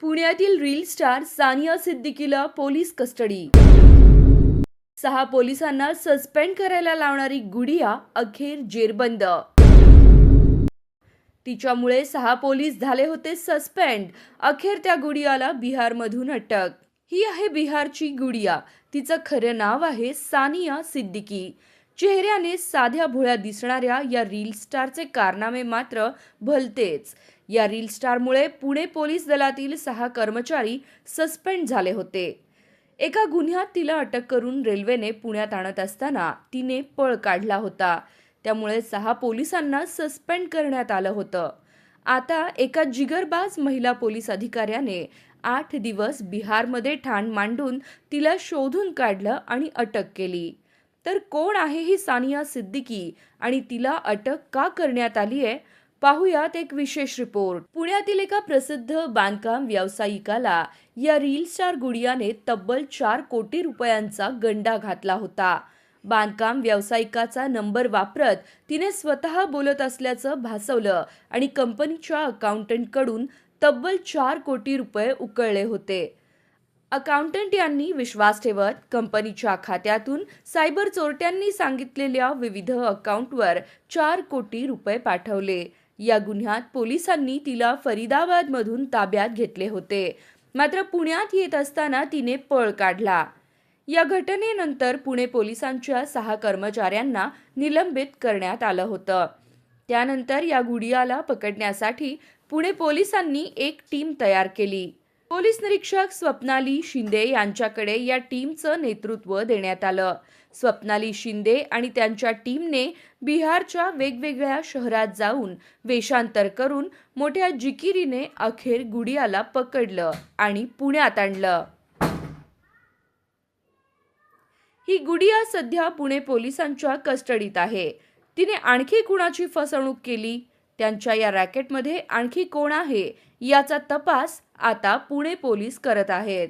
पुण्यातील reel star Sania सिद्दीकीला police custody. सहा पोलिसांना सस्पेंड करायला लावणारी गुडिया अखेर जेरबंद. तिच्यामुळे सहा पोलीस झाले होते सस्पेंड. अखेर त्या गुडियाला बिहारमधून अटक. ही आहे बिहारची गुडिया तिचं खरं नाव आहे सानिया सिद्दीकी. चेहऱ्याने साध्या भोळ्या दिसणाऱ्या या रील स्टारचे कारनामे मात्र भलतेच. या रील स्टारमुळे पुणे पोलीस दलातील सहा कर्मचारी सस्पेंड झाले होते. एका गुन्ह्यात तिला अटक करून रेल्वेने पुण्यात आणत असताना तिने पळ काढला होता. त्यामुळे सहा पोलिसांना सस्पेंड करण्यात आलं होतं. आता एका जिगरबाज महिला पोलीस अधिकाऱ्याने आठ दिवस बिहारमध्ये ठाण मांडून तिला शोधून काढलं आणि अटक केली. तर कोण आहे ही सानिया सिद्दीकी आणि तिला अटक का करण्यात आली आहे? पाहुयात एक विशेष रिपोर्ट. पुण्यातील एका प्रसिद्ध बांधकाम व्यावसायिकाला या रील स्टार गुडियाने तब्बल चार कोटी रुपयांचा गंडा घातला होता. बांधकाम व्यावसायिकाचा नंबर वापरत तिने स्वतः बोलत असल्याचं भासवलं आणि कंपनीच्या अकाउंटंटकडून तब्बल चार कोटी रुपये उकळले होते. अकाउंटंट यांनी विश्वास ठेवत कंपनीच्या खात्यातून सायबर चोरट्यांनी सांगितलेल्या विविध अकाउंटवर चार कोटी रुपये पाठवले. या गुन्ह्यात पोलिसांनी तिला फरीदाबादमधून ताब्यात घेतले होते. मात्र पुण्यात येत असताना तिने पळ काढला. या घटनेनंतर पुणे पोलिसांच्या सहा कर्मचाऱ्यांना निलंबित करण्यात आलं होतं. त्यानंतर या गुडियाला पकडण्यासाठी पुणे पोलिसांनी एक टीम तयार केली. पोलीस निरीक्षक स्वप्नाली शिंदे यांच्याकडे या टीमचं नेतृत्व देण्यात आलं. स्वप्नाली शिंदे आणि त्यांच्या टीमने बिहारच्या वेगवेगळ्या शहरात जाऊन वेषांतर करून मोठ्या जिकिरीने अखेर गुडियाला पकडलं आणि पुण्यात आणलं. ही गुडिया सध्या पुणे पोलिसांच्या कस्टडीत आहे. तिने आणखी कुणाची फसवणूक केली? त्यांच्या या रॅकेटमध्ये आणखी कोण आहे याचा तपास आता पुणे पोलीस करत आहेत.